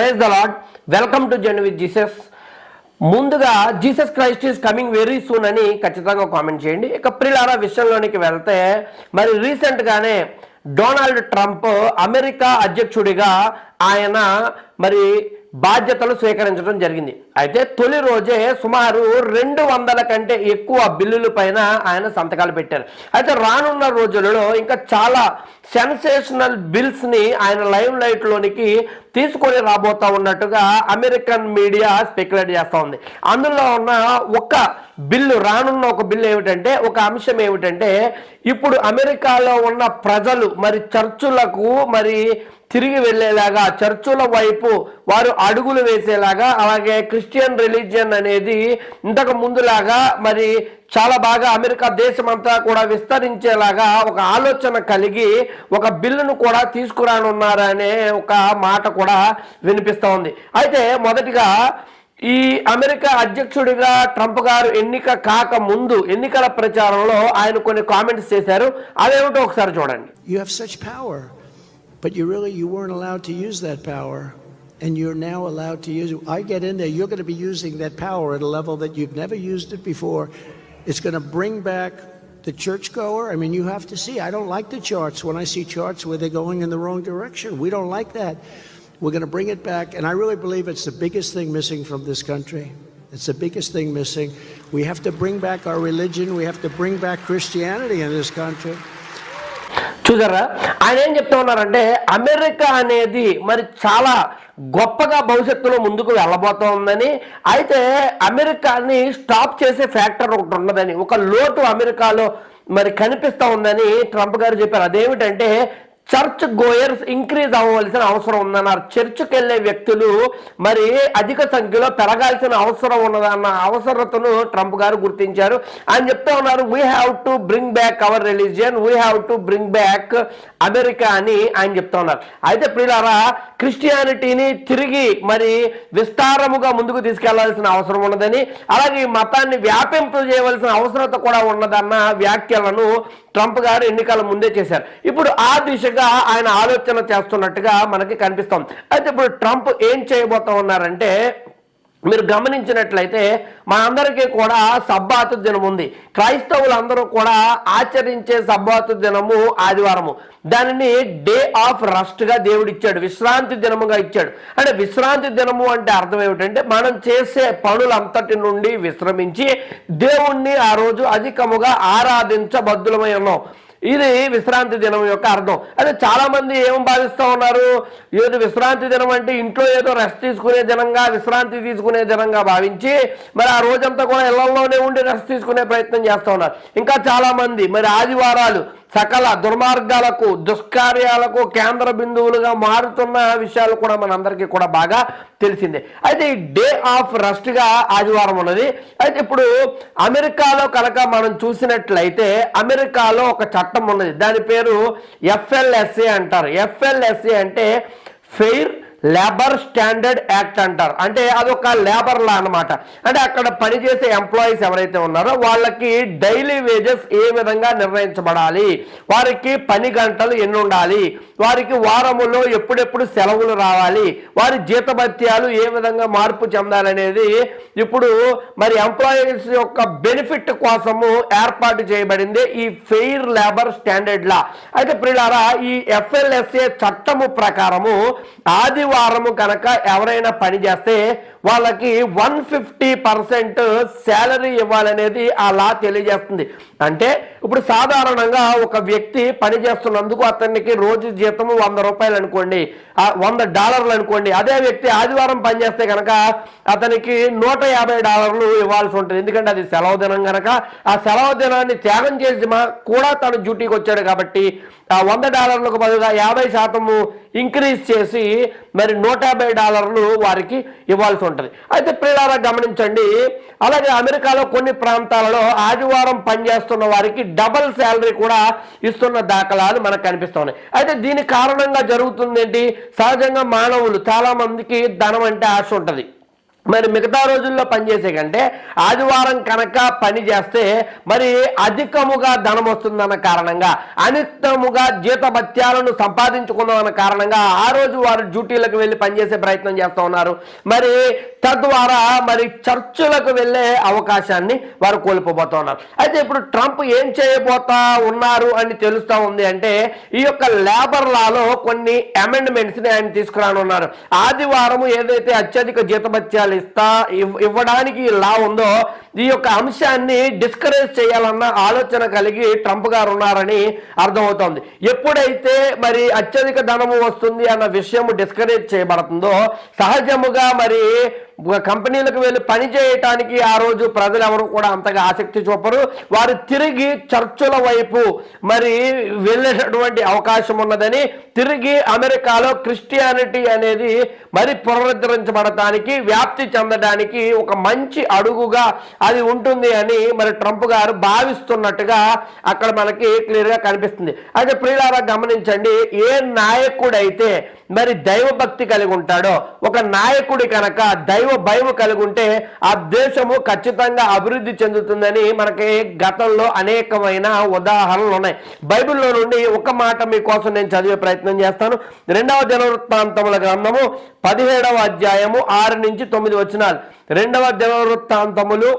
Praise the lord welcome to Jan with Jesus ముందుగా Jesus Christ is coming very soon అని ఖచ్చితంగా comment చేయండి. ఇక ప్రిలారా విషయంలోనికి వెళ్తే మరి రీసెంట్గానే డొనాల్డ్ ట్రంప్ అమెరికా అధ్యక్షుడిగా ఆయన మరి బాధ్యతలు స్వీకరించడం జరిగింది. అయితే తొలి రోజే సుమారు రెండు వందల కంటే ఎక్కువ బిల్లుల పైన ఆయన సంతకాలు పెట్టారు. అయితే రానున్న రోజులలో ఇంకా చాలా సెన్సేషనల్ బిల్స్ని ఆయన లైవ్ లైట్ లోనికి తీసుకొని రాబోతా ఉన్నట్టుగా అమెరికన్ మీడియా స్పెక్యులేట్ చేస్తూ ఉంది. అందులో ఉన్న ఒక బిల్లు రానున్న ఒక బిల్లు ఏమిటంటే ఒక అంశం ఏమిటంటే ఇప్పుడు అమెరికాలో ఉన్న ప్రజలు మరి చర్చులకు మరి తిరిగి వెళ్ళేలాగా చర్చుల వైపు వారు అడుగులు వేసేలాగా అలాగే క్రిస్టియన్ రిలీజియన్ అనేది ఇంతకు ముందులాగా మరి చాలా బాగా అమెరికా దేశమంతా కూడా విస్తరించేలాగా ఒక ఆలోచన కలిగి ఒక బిల్లును కూడా తీసుకురానున్నారనే ఒక మాట కూడా వినిపిస్తూ ఉంది. అయితే మొదటిగా ఈ అమెరికా అధ్యక్షుడిగా ట్రంప్ గారు ఎన్నిక కాక ముందు ఎన్నికల ప్రచారంలో ఆయన కొన్ని కామెంట్స్ చేశారు. అదేమిటో ఒకసారి చూడండి. You have such power but you really you weren't allowed to use that power and you are now allowed to use I get in there you are gonna be using that power at a level that you have never used it before it's gonna bring back the churchgoer. I mean, you have to see. I don't like the charts when I see charts where they're going in the wrong direction. We don't like that. We're going to bring it back, and I really believe it's the biggest thing missing from this country. It's the biggest thing missing. We have to bring back our religion. We have to bring back Christianity in this country. చూసారా ఆయన ఏం చెప్తా ఉన్నారంటే America అనేది మరి చాలా గొప్పగా భవిష్యత్తులో ముందుకు వెళ్ళబోతోందని అయితే అమెరికాని స్టాప్ చేసే ఫ్యాక్టర్ ఒకటి ఉన్నదని ఒక లోటు అమెరికాలో మరి కనిపిస్తూ ఉందని ట్రంప్ గారు చెప్పారు. అదేమిటంటే చర్చ్ గోయర్స్ ఇంక్రీజ్ అవ్వవలసిన అవసరం ఉందన్నారు. చర్చ్కి వెళ్ళే వ్యక్తులు మరి అధిక సంఖ్యలో పెరగాల్సిన అవసరం ఉన్నదన్న అవసరతను ట్రంప్ గారు గుర్తించారు. ఆయన చెప్తా ఉన్నారు we have to bring back our religion we have to bring back America అని ఆయన చెప్తా ఉన్నారు. అయితే ప్రియులారా క్రిస్టియానిటీని తిరిగి మరి విస్తారముగా ముందుకు తీసుకెళ్ళాల్సిన అవసరం ఉన్నదని అలాగే ఈ మతాన్ని వ్యాపింపజేయవలసిన అవసరత కూడా ఉన్నదన్న వ్యాఖ్యలను ట్రంప్ గారు ఎన్నికల ముందే చేశారు. ఇప్పుడు ఆ దిశగా ఆయన ఆలోచన చేస్తున్నట్టుగా మనకి కనిపిస్తాం. అయితే ఇప్పుడు ట్రంప్ ఏం చేయబోతా ఉన్నారంటే మీరు గమనించినట్లయితే మనందరికీ కూడా సబ్బాతు దినం ఉంది. క్రైస్తవులందరూ కూడా ఆచరించే సబ్బాతు దినము ఆదివారము. దానిని డే ఆఫ్ రెస్ట్గా దేవుడు ఇచ్చాడు విశ్రాంతి దినముగా ఇచ్చాడు. అంటే విశ్రాంతి దినము అంటే అర్థం ఏమిటంటే మనం చేసే పనులంతటి నుండి విశ్రమించి దేవుణ్ణి ఆ రోజు అధికముగా ఆరాధించబద్దులమై ఉన్నాం. ఇది విశ్రాంతి దినం యొక్క అర్థం. అదే చాలా మంది ఏం భావిస్తూ ఉన్నారు? ఏదో విశ్రాంతి దినం అంటే ఇంట్లో ఏదో రెస్ట్ తీసుకునే దినంగా విశ్రాంతి తీసుకునే దినంగా భావించి మరి ఆ రోజంతా కూడా ఇళ్ళలోనే ఉండి రెస్ట్ తీసుకునే ప్రయత్నం చేస్తూ ఉన్నారు. ఇంకా చాలా మంది మరి ఆదివారాలు సకల దుర్మార్గాలకు దుష్కార్యాలకు కేంద్ర బిందువులుగా మారుతున్న విషయాలు కూడా మనందరికీ కూడా బాగా తెలిసిందే. అయితే ఈ డే ఆఫ్ రస్ట్గా ఆదివారం ఉన్నది. అయితే ఇప్పుడు అమెరికాలో కనుక మనం చూసినట్లయితే అమెరికాలో ఒక చట్టం ఉన్నది. దాని పేరు ఎఫ్ఎల్ఎస్ఏ అంటారు. ఎఫ్ఎల్ఎస్ఏ అంటే ఫెయిర్ లేబర్ స్టాండర్డ్ యాక్ట్ అంటారు. అంటే అదొక లేబర్ లా అన్నమాట. అంటే అక్కడ పనిచేసే ఎంప్లాయీస్ ఎవరైతే ఉన్నారో వాళ్ళకి డైలీ వేజెస్ ఏ విధంగా నిర్ణయించబడాలి? వారికి పని గంటలు ఎన్ని ఉండాలి వారికి వారములో ఎప్పుడెప్పుడు సెలవులు రావాలి? వారి జీతభత్యాలు ఏ విధంగా మార్పు చెందాలనేది ఇప్పుడు మరి ఎంప్లాయీస్ యొక్క బెనిఫిట్ కోసము ఏర్పాటు చేయబడింది ఈ ఫెయిర్ లేబర్ స్టాండర్డ్ లా అయితే ప్రిలారా ఈ ఎఫ్ఎల్ఎస్ఏ చట్టము ప్రకారము ఆది వారము కనుక ఎవరైనా పని చేస్తే వాళ్ళకి వన్ ఫిఫ్టీ పర్సెంట్ శాలరీ ఇవ్వాలనేది ఆ లా తెలియజేస్తుంది. అంటే ఇప్పుడు సాధారణంగా ఒక వ్యక్తి పని చేస్తున్నందుకు అతనికి రోజు జీతము వంద రూపాయలు అనుకోండి వంద డాలర్లు అనుకోండి అదే వ్యక్తి ఆదివారం పనిచేస్తే కనుక అతనికి నూట యాభై డాలర్లు ఇవ్వాల్సి ఉంటుంది. ఎందుకంటే అది సెలవు దినం కనుక ఆ సెలవు దినాన్ని త్యాగం చేసి మా కూడా తను డ్యూటీకి వచ్చాడు కాబట్టి ఆ వంద డాలర్లకు బదులుగా యాభై శాతము ఇంక్రీజ్ చేసి మరి నూట యాభై డాలర్లు వారికి ఇవ్వాల్సి ఉంటుంది. అయితే ప్రియులారా గమనించండి అలాగే అమెరికాలో కొన్ని ప్రాంతాలలో ఆదివారం పనిచేస్తున్న వారికి డబల్ శాలరీ కూడా ఇస్తున్న దాఖలాలు మనకు కనిపిస్తున్నాయి అయితే దీని కారణంగా జరుగుతుంది ఏంటి సహజంగా మానవులు చాలామందికి ధనం అంటే ఆశ ఉంటుంది. మరి మిగతా రోజుల్లో పనిచేసే కంటే ఆదివారం కనుక పని చేస్తే మరి అధికముగా ధనం వస్తుందన్న కారణంగా అనితముగా జీతభత్యాలను సంపాదించుకుందామన్న కారణంగా ఆ రోజు వారు డ్యూటీలకు వెళ్ళి పనిచేసే ప్రయత్నం చేస్తూ ఉన్నారు. మరి తద్వారా మరి చర్చలకు వెళ్ళే అవకాశాన్ని వారు కోల్పోబోతున్నారు అయితే ఇప్పుడు ట్రంప్ ఏం చేయబోతా ఉన్నారు అని తెలుస్తూ ఉంది అంటే ఈ యొక్క లేబర్ లాలో కొన్ని అమెండ్మెంట్స్ని ఆయన తీసుకురానున్నారు. ఆదివారం ఏదైతే అత్యధిక జీతభత్యాలు ఇస్తా ఇవ్వడానికి ఈ లా ఉందో ఈ యొక్క అంశాన్ని డిస్కరేజ్ చేయాలన్న ఆలోచన కలిగి ట్రంప్ గారు ఉన్నారని అర్థమవుతోంది. ఎప్పుడైతే మరి అత్యధిక ధనము వస్తుంది అన్న విషయం డిస్కరేజ్ చేయబడుతుందో సహజముగా మరి కంపెనీలకు వెళ్ళి పని చేయటానికి ఆ రోజు ప్రజలు ఎవరు కూడా అంతగా ఆసక్తి చూపరు. వారు తిరిగి చర్చుల వైపు మరి వెళ్ళేటటువంటి అవకాశం ఉన్నదని తిరిగి అమెరికాలో క్రిస్టియానిటీ అనేది మరి పునరుద్ధరించబడటానికి వ్యాప్తి చెందడానికి ఒక మంచి అడుగుగా అది ఉంటుంది అని మరి ట్రంప్ గారు భావిస్తున్నట్టుగా అక్కడ మనకి క్లియర్గా కనిపిస్తుంది. అయితే ప్రియులారా గమనించండి ఏ నాయకుడైతే మరి దైవభక్తి కలిగి ఉంటాడో ఒక నాయకుడి కనుక దైవ భయం కలిగి ఉంటే ఆ దేశము ఖచ్చితంగా అభివృద్ధి చెందుతుందని మనకి గతంలో అనేకమైన ఉదాహరణలు ఉన్నాయి. బైబిల్లో నుండి ఒక మాట మీకోసం నేను చదివే ప్రయత్నం చేస్తాను. రెండవ దినవృత్తాంతముల గ్రంథము పదిహేడవ అధ్యాయము ఆరు నుంచి తొమ్మిది వచ్చినాలు రెండవ దినవృత్తాంతములు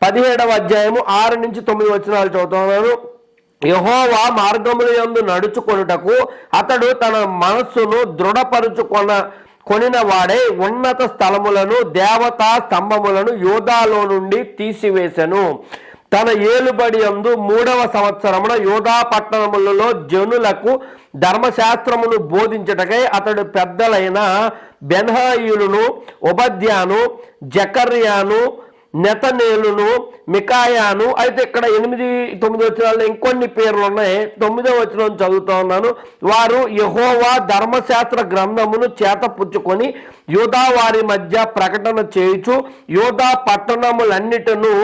పదిహేడవ అధ్యాయము ఆరు నుంచి తొమ్మిది వచనాలు చదువుతున్నాను. యహోవా మార్గముల యందు నడుచుకొనుటకు అతడు తన మనస్సును దృఢపరుచుకొన కొనిన వాడే ఉన్నత స్థలములను దేవతా స్తంభములను యోధాలో నుండి తీసివేశను తన ఏలుబడి యందు మూడవ సంవత్సరమున యోధా పట్టణములలో జనులకు ధర్మశాస్త్రమును బోధించుటకై అతడు పెద్దలైన బెన్హాయులను ఉపధ్యాను జకర్యాను నెతనేలును మికాయాను అయితే ఇక్కడ ఎనిమిది తొమ్మిది వచ్చినాల్లో ఇంకొన్ని పేర్లు ఉన్నాయి. తొమ్మిదో వచ్చిన చదువుతా ఉన్నాను. వారు యహోవా ధర్మశాస్త్ర గ్రంథమును చేత పుచ్చుకొని యోధా వారి మధ్య ప్రకటన చేయుచు యోధా పట్టణములన్నిటిను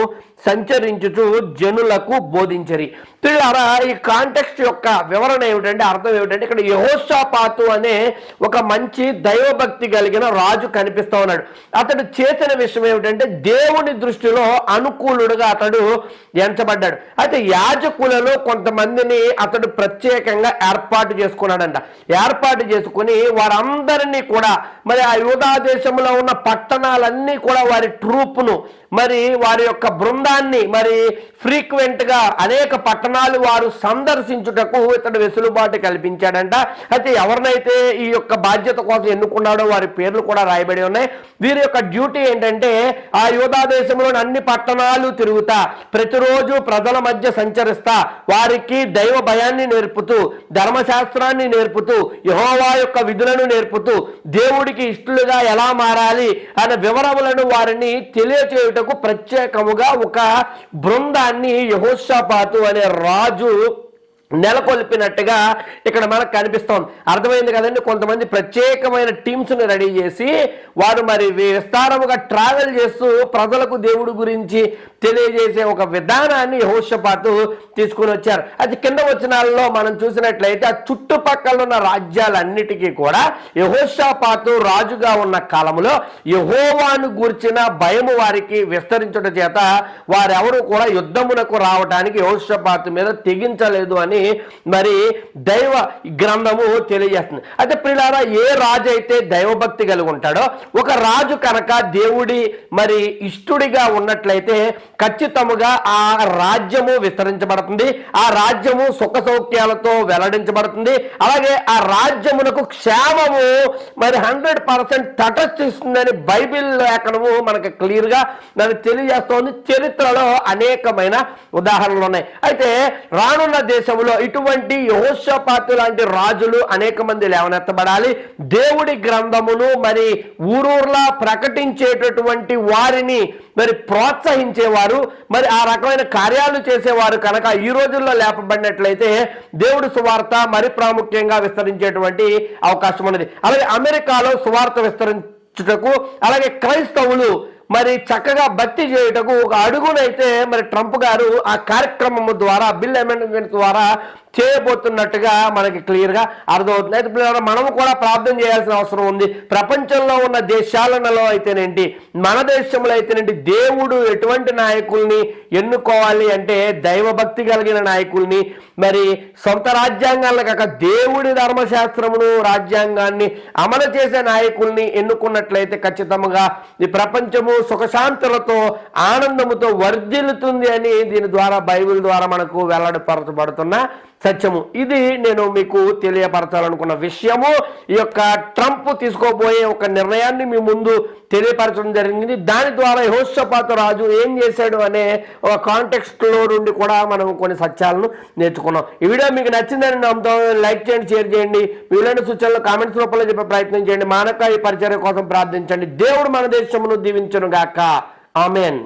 సంచరించుచు జనులకు బోధించరి. పిల్లారా ఈ కాంటెక్స్ట్ యొక్క వివరణ ఏమిటంటే అర్థం ఏమిటంటే ఇక్కడ యహోషాపాతు అనే ఒక మంచి దైవభక్తి కలిగిన రాజు కనిపిస్తూ ఉన్నాడు. అతడు చేసిన విషయం ఏమిటంటే దేవుని దృష్టిలో అనుకూలుడుగా అతడు ఎంచబడ్డాడు. అయితే యాజకులలో కొంతమందిని అతడు ప్రత్యేకంగా ఏర్పాటు చేసుకున్నాడంట. ఏర్పాటు చేసుకుని వారందరినీ కూడా మరి ఆ యూదా దేశంలో ఉన్న పట్టణాలన్నీ కూడా వారి ట్రూప్ను మరి వారి యొక్క ప్రాంతాన్ని మరి ఫ్రీక్వెంట్గా అనేక పట్టణాలు వారు సందర్శించుటకు ఇతడు వెసులుబాటు కల్పించాడంట. అయితే ఎవరినైతే ఈ యొక్క బాధ్యత కోసం ఎన్నుకున్నాడో వారి పేర్లు కూడా రాయబడి ఉన్నాయి. వీరి యొక్క డ్యూటీ ఏంటంటే ఆ యోధా దేశంలోని అన్ని పట్టణాలు తిరుగుతా ప్రతిరోజు ప్రజల మధ్య సంచరిస్తా వారికి దైవ భయాన్ని నేర్పుతూ ధర్మశాస్త్రాన్ని నేర్పుతూ యహోవా యొక్క విధులను నేర్పుతూ దేవుడికి ఇష్టలుగా ఎలా మారాలి అనే వివరములను వారిని తెలియచేయుటకు ప్రత్యేకముగా ఒక బృందాన్ని యహోషాపాతు అనే రాజు నెలకొల్పినట్టుగా ఇక్కడ మనకు కనిపిస్తోంది. అర్థమైంది కదండి? కొంతమంది ప్రత్యేకమైన టీమ్స్ని రెడీ చేసి వారు మరి విస్తారముగా ట్రావెల్ చేస్తూ ప్రజలకు దేవుడి గురించి తెలియజేసే ఒక విధానాన్ని హోషపాటు తీసుకుని వచ్చారు. అది కింద వచనాల్లో మనం చూసినట్లయితే ఆ చుట్టుపక్కల ఉన్న రాజ్యాలన్నిటికీ కూడా యహోషపాతు రాజుగా ఉన్న కాలంలో యహోవాను గూర్చిన భయము వారికి విస్తరించుట చేత వారెవరూ కూడా యుద్ధమునకు రావడానికి యహోషపాతు మీద తెగించలేదు అని మరి దైవ గ్రంథము తెలియజేస్తుంది. అయితే ప్రిలారా ఏ రాజు అయితే దైవభక్తి కలిగి ఉంటాడో ఒక రాజు కనుక దేవుడి మరి ఇష్టుడిగా ఉన్నట్లయితే ఖచ్చితముగా ఆ రాజ్యము విస్తరించబడుతుంది. ఆ రాజ్యము సుఖ సౌఖ్యాలతో వెల్లడించబడుతుంది. అలాగే ఆ రాజ్యమునకు క్షేమము మరి హండ్రెడ్ పర్సెంట్ తటస్థిస్తుందని బైబిల్ లేఖనము మనకు క్లియర్గా మనకు తెలియజేస్తోంది. చరిత్రలో అనేకమైన ఉదాహరణలు ఉన్నాయి. అయితే రానున్న దేశంలో ఇటువంటి యహోషపాతు లాంటి రాజులు అనేక మంది లేవనెత్తబడాలి. దేవుడి గ్రంథమును మరి ఊరూర్లా ప్రకటించేటటువంటి వారిని మరి ప్రోత్సహించేవారు మరి ఆ రకమైన కార్యాలు చేసేవారు కనుక ఈ రోజుల్లో లేపబడినట్లయితే దేవుడి సువార్త మరి ప్రాముఖ్యంగా విస్తరించేటువంటి అవకాశం ఉన్నది. అలాగే అమెరికాలో సువార్త విస్తరించుటకు అలాగే క్రైస్తవులు మరి చక్కగా భర్తీ చేయుటకు ఒక అడుగునైతే మరి ట్రంప్ గారు ఆ కార్యక్రమం ద్వారా బిల్ అమెండ్మెంట్ ద్వారా చేయబోతున్నట్టుగా మనకి క్లియర్గా అర్థమవుతుంది. అయితే మనము కూడా ప్రార్థన చేయాల్సిన అవసరం ఉంది. ప్రపంచంలో ఉన్న దేశాలలో అయితేనేంటి మన దేశంలో అయితేనేంటి దేవుడు ఎటువంటి నాయకుల్ని ఎన్నుకోవాలి అంటే దైవభక్తి కలిగిన నాయకుల్ని మరి సొంత రాజ్యాంగాలను కాక దేవుడి ధర్మశాస్త్రమును రాజ్యాంగాన్ని అమలు చేసే నాయకుల్ని ఎన్నుకున్నట్లయితే ఖచ్చితంగా ఈ ప్రపంచము సుఖశాంతులతో ఆనందముతో వర్ధిల్లుతుంది అని దీని ద్వారా బైబిల్ ద్వారా మనకు వెల్లడిపరచబడుతున్న సత్యము. ఇది నేను మీకు తెలియపరచాలనుకున్న విషయము. ఈ యొక్క ట్రంప్ తీసుకోబోయే ఒక నిర్ణయాన్ని మీ ముందు తెలియపరచడం జరిగింది. దాని ద్వారా యహోషపాత రాజు ఏం చేశాడు అనే ఒక కాంటెక్స్ట్లో నుండి కూడా మనం కొన్ని సత్యాలను నేర్చుకున్నాం. ఈ వీడియో మీకు నచ్చిందని నమ్ముతాం. లైక్ చేయండి షేర్ చేయండి. వీలైన సూచనలు కామెంట్స్ రూపంలో చెప్పే ప్రయత్నం చేయండి. మానక ఈ పరిచర్య కోసం ప్రార్థించండి. దేవుడు మన దేశమును దీవించను గాక ఆమెన్.